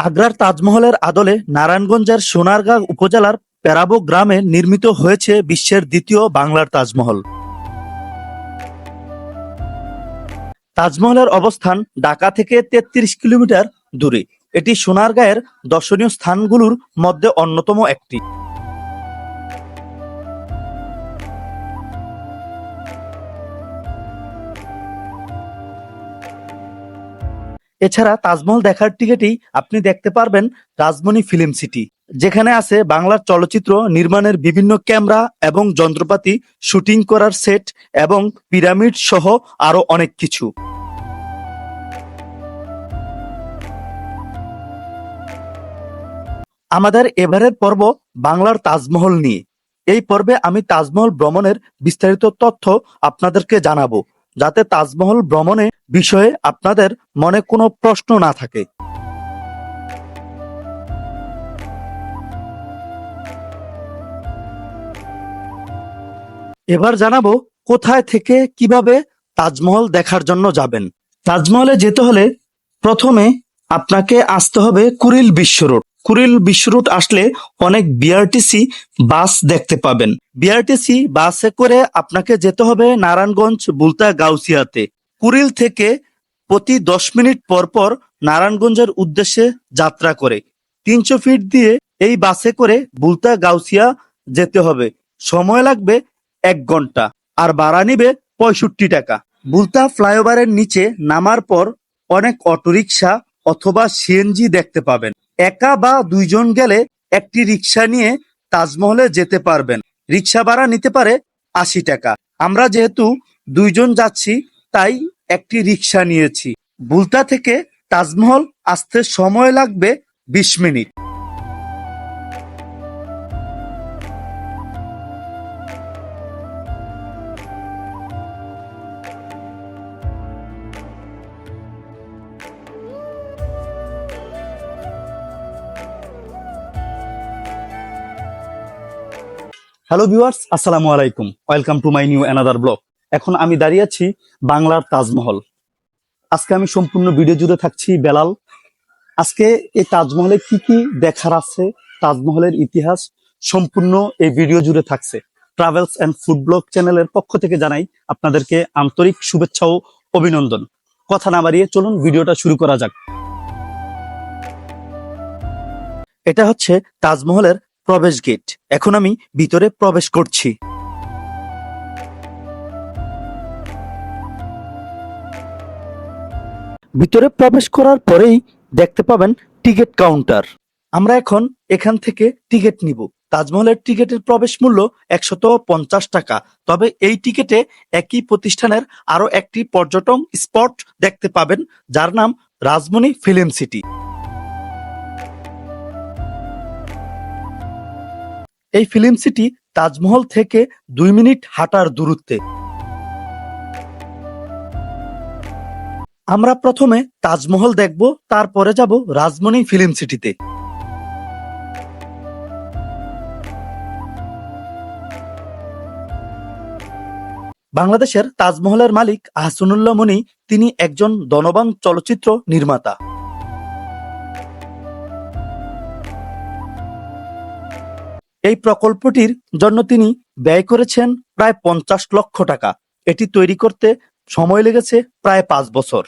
আগ্রার তাজমহলের আদলে নারায়ণগঞ্জের সোনারগাঁ উপজেলার প্যারাবো গ্রামে নির্মিত হয়েছে বিশ্বের দ্বিতীয় বাংলার তাজমহল। তাজমহলের অবস্থান ঢাকা থেকে তেত্রিশ কিলোমিটার দূরে। এটি সোনারগাঁয়ের দর্শনীয় স্থানগুলোর মধ্যে অন্যতম একটি। এছাড়া তাজমহল দেখার টিকিটেই আপনি দেখতে পারবেন রাজমণি ফিল্ম সিটি, যেখানে আছে বাংলার চলচ্চিত্র নির্মাণের বিভিন্ন ক্যামেরা এবং যন্ত্রপাতি, শুটিং করার সেট এবং পিরামিড সহ আরও অনেক কিছু। আমাদের এবারের পর্ব বাংলার তাজমহল নিয়ে। এই পর্বে আমি তাজমহল ভ্রমণের বিস্তারিত তথ্য আপনাদেরকে জানাব। যাতে তাজমহল ভ্রমণে বিষয়ে আপনাদের মনে কোনো প্রশ্ন না থাকে। এবার জানাব কোথায় থেকে কীভাবে তাজমহল দেখার জন্য যাবেন। তাজমহলে যেতে হলে প্রথমে আপনাকে আসতে হবে কুরিল বিশ্ব রোড। কুরিল বিশ্ব রোড আসলে অনেক বিআরটিসি বাস দেখতে পাবেন। বিআরটিসি বাসে করে আপনাকে যেতে হবে নারায়ণগঞ্জ, বুলতা, গাউসিয়াতে। কুরিল থেকে প্রতি দশ মিনিট পর পর নারায়ণগঞ্জের উদ্দেশ্যে যাত্রা করে। তিনশো ফিট দিয়ে এই বাসে করে বুলতা, গাউসিয়া যেতে হবে। সময় লাগবে এক ঘণ্টা। আর ভাড়া নিবে পঁয়ষট্টি টাকা। বুলতা ফ্লাইওভারের নিচে নামার পর অনেক অটোরিকশা অথবা সিএনজি দেখতে পাবেন। একা বা দুইজন গেলে একটি রিক্সা নিয়ে তাজমহলে যেতে পারবেন। রিক্সা ভাড়া নিতে পারে আশি টাকা। আমরা যেহেতু দুইজন যাচ্ছি, তাই একটি রিক্সা নিয়েছি। বুলতা থেকে তাজমহল আসতে সময় লাগবে বিশ মিনিট। হ্যালো ভিউয়ার্স আসসালামু আলাইকুম। Welcome to my new another blog এখন আমি দাঁড়িয়ে আছি বাংলার তাজমহল। আজকে আমি সম্পূর্ণ ভিডিও জুড়ে থাকছি বেলাল। আজকে এই তাজমহলে কি কি দেখার আছে, তাজমহলের ইতিহাস সম্পূর্ণ এই ভিডিও জুড়ে থাকছে। ট্রাভেলস অ্যান্ড ফুড ব্লগ চ্যানেলের পক্ষ থেকে জানাই আপনাদেরকে আন্তরিক শুভেচ্ছা ও অভিনন্দন। কথা না বাড়িয়ে চলুন ভিডিওটা শুরু করা যাক। এটা হচ্ছে তাজমহলের প্রবেশ গেট। এখন আমি ভিতরে প্রবেশ করছি। ভিতরে প্রবেশ করার পরেই দেখতে পাবেন টিকিট কাউন্টার। আমরা এখন এখান থেকে টিকিট নিব। তাজমহলের টিকিটের প্রবেশ মূল্য একশত পঞ্চাশ টাকা। তবে এই টিকিটে একই প্রতিষ্ঠানের আরও একটি পর্যটন স্পট দেখতে পাবেন, যার নাম রাজমণি ফিল্ম সিটি। এই ফিল্ম সিটি তাজমহল থেকে দুই মিনিট হাঁটার দূরত্বে। আমরা প্রথমে তাজমহল দেখব, তারপরে যাব রাজমণি ফিল্ম সিটিতে। বাংলাদেশের তাজমহলের মালিক আহসানুল্লাহ মনি, তিনি একজন ধনবান চলচ্চিত্র নির্মাতা। এই প্রকল্পটির জন্য তিনি ব্যয় করেছেন প্রায় পঞ্চাশ লক্ষ টাকা। এটি তৈরি করতে সময় লেগেছে প্রায় পাঁচ বছর।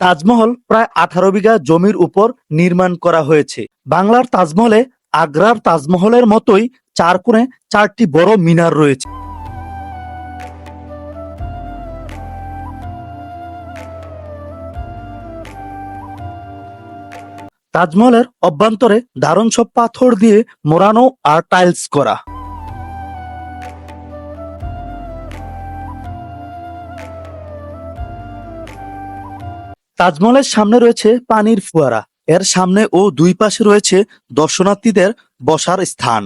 তাজমহল প্রায় আঠারো বিঘা জমির উপর নির্মাণ করা হয়েছে। বাংলার তাজমহলে আগ্রার তাজমহলের মতোই চার কোণে চারটি বড় মিনার রয়েছে। তাজমহলের অভ্যন্তরে দারুণ সব পাথর দিয়ে মোড়ানো আর টাইলস করা। তাজমহলের সামনে রয়েছে পানির ফুয়ারা। এর সামনে ও দুই পাশে রয়েছে দর্শনার্থীদের বসার স্থান।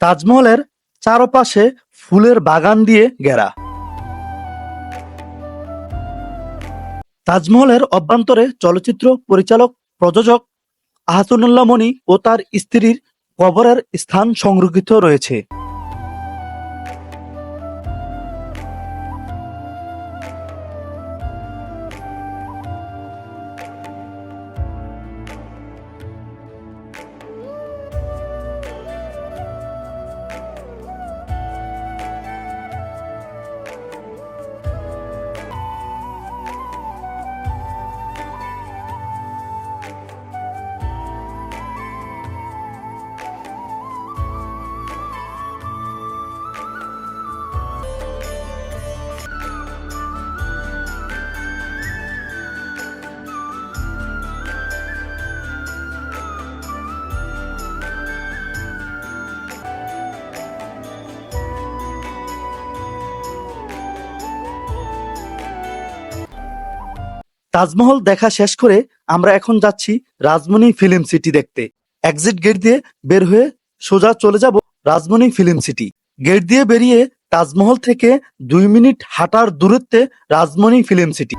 তাজমহলের চারপাশে ফুলের বাগান দিয়ে ঘেরা। তাজমহলের অভ্যন্তরে চলচ্চিত্র পরিচালক, প্রযোজক আহাতুল্লাহ মণি ও তার স্ত্রীর কবরের স্থান সংরক্ষিত রয়েছে। তাজমহল দেখা শেষ করে আমরা এখন যাচ্ছি রাজমণি ফিল্ম সিটি দেখতে। এক্সিট গেট দিয়ে বের হয়ে সোজা চলে যাব রাজমণি ফিল্ম সিটি। গেট দিয়ে বেরিয়ে তাজমহল থেকে দুই মিনিট হাঁটার দূরত্বে রাজমণি ফিল্ম সিটি।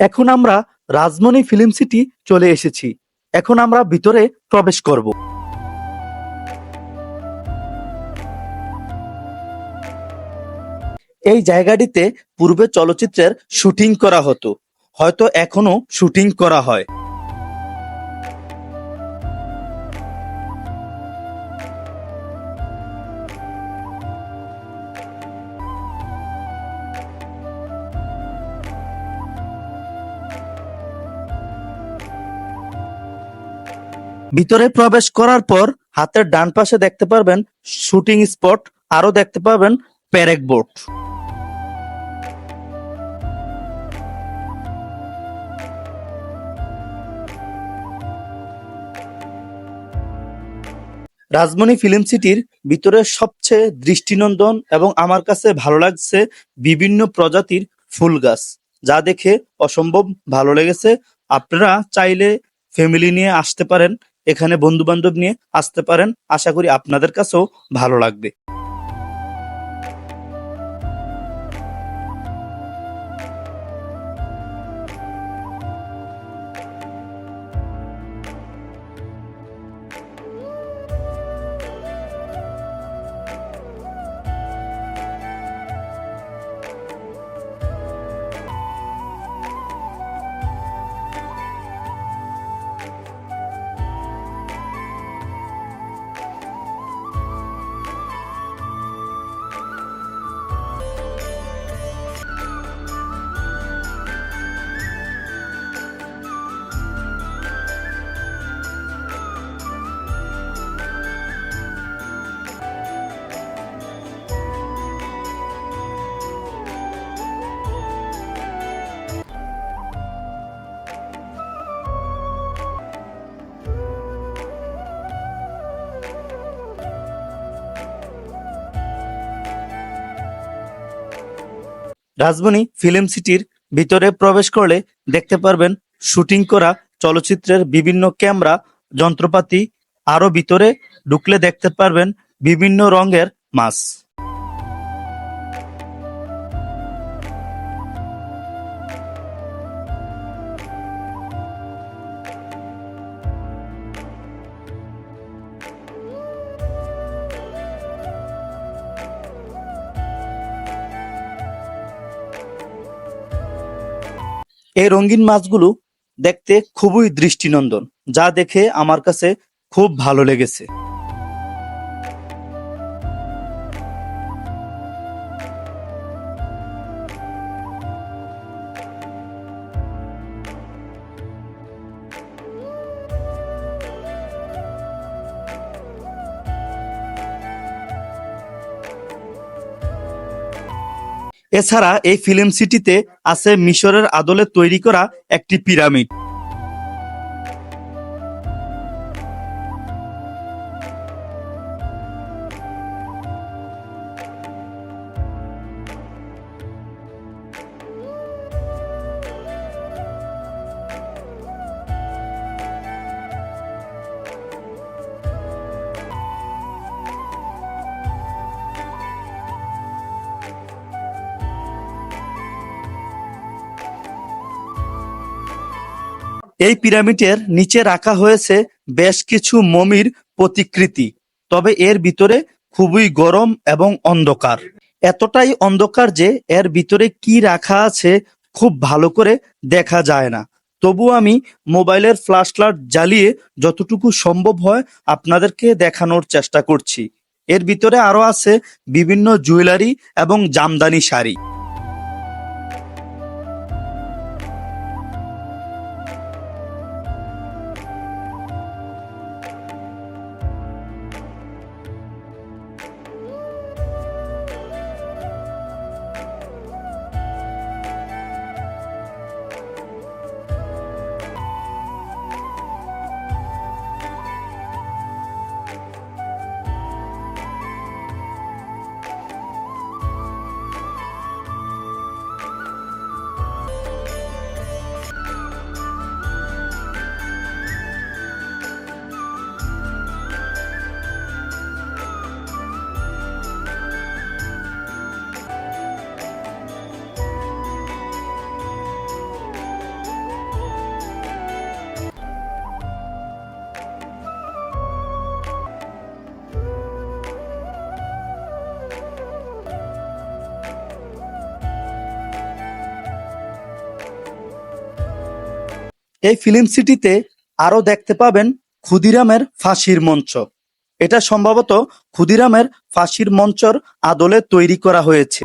এখন আমরা রাজমণি ফিল্ম সিটি চলে এসেছি। এখন আমরা ভিতরে প্রবেশ করব। এই জায়গাটিতে পূর্বে চলচ্চিত্রের শুটিং করা হতো। হয়তো এখনও শুটিং করা হয়। ভিতরে প্রবেশ করার পর হাতের ডান পাশে দেখতে পারবেন শুটিং স্পট আরও দেখতে পাবেন প্যারেক বোর্ড। রাজমণি ফিল্ম সিটির ভিতরে সবচেয়ে দৃষ্টিনন্দন এবং আমার কাছে ভালো লাগছে বিভিন্ন প্রজাতির ফুল গাছ, যা দেখে অসম্ভব ভালো লেগেছে। আপনারা চাইলে ফ্যামিলি নিয়ে আসতে পারেন। এখানে বন্ধু বান্ধব নিয়ে আসতে পারেন। আশা করি আপনাদের কাছেও ভালো লাগবে। রাজমণি ফিল্ম সিটির ভিতরে প্রবেশ করলে দেখতে পারবেন শুটিং করা চলচ্চিত্রের বিভিন্ন ক্যামেরা, যন্ত্রপাতি, আরও ভিতরে ঢুকলে দেখতে পারবেন বিভিন্ন রঙের মাছ। এই রঙিন মাছগুলো দেখতে খুবই দৃষ্টিনন্দন যা দেখে আমার কাছে খুব ভালো লেগেছে। এছাড়া এই ফিল্ম সিটিতে আছে মিশরের আদলে তৈরি করা একটি পিরামিড। এই পিরামিডের নিচে রাখা হয়েছে বেশ কিছু মমির প্রতিকৃতি, তবে এর ভিতরে খুবই গরম এবং অন্ধকার। এতটাই অন্ধকার যে এর ভিতরে কি রাখা আছে খুব ভালো করে দেখা যায় না। তবু আমি মোবাইলের ফ্ল্যাশ লাইট জ্বালিয়ে যতটুকু সম্ভব হয় আপনাদেরকে দেখানোর চেষ্টা করছি। এর ভিতরে আরও আছে বিভিন্ন জুয়েলারি এবং জামদানি শাড়ি। এই ফিল্ম সিটিতে আরও দেখতে পাবেন ক্ষুদিরামের ফাঁসির মঞ্চ। এটা সম্ভবত ক্ষুদিরামের ফাঁসির মঞ্চর আদলে তৈরি করা হয়েছে।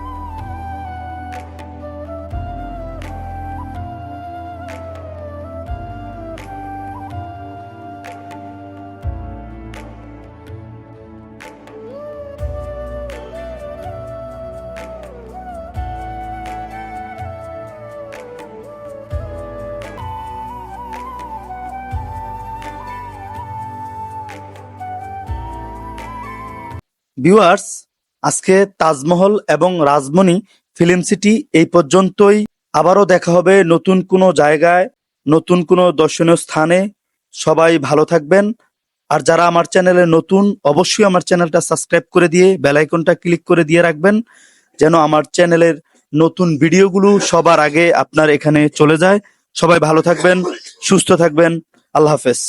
ভিউয়ার্স আজকে তাজমহল এবং রাজমণি ফিল্ম সিটি এই পর্যন্তই। আবারও দেখা হবে নতুন কোনো জায়গায়, নতুন কোনো দর্শনীয় স্থানে। সবাই ভালো থাকবেন। আর যারা আমার চ্যানেলে নতুন, অবশ্যই আমার চ্যানেলটা সাবস্ক্রাইব করে দিয়ে বেল আইকনটা ক্লিক করে দিয়ে রাখবেন, যেন আমার চ্যানেলের নতুন ভিডিওগুলো সবার আগে আপনার এখানে চলে যায়। সবাই ভালো থাকবেন, সুস্থ থাকবেন। আল্লাহ হাফেজ।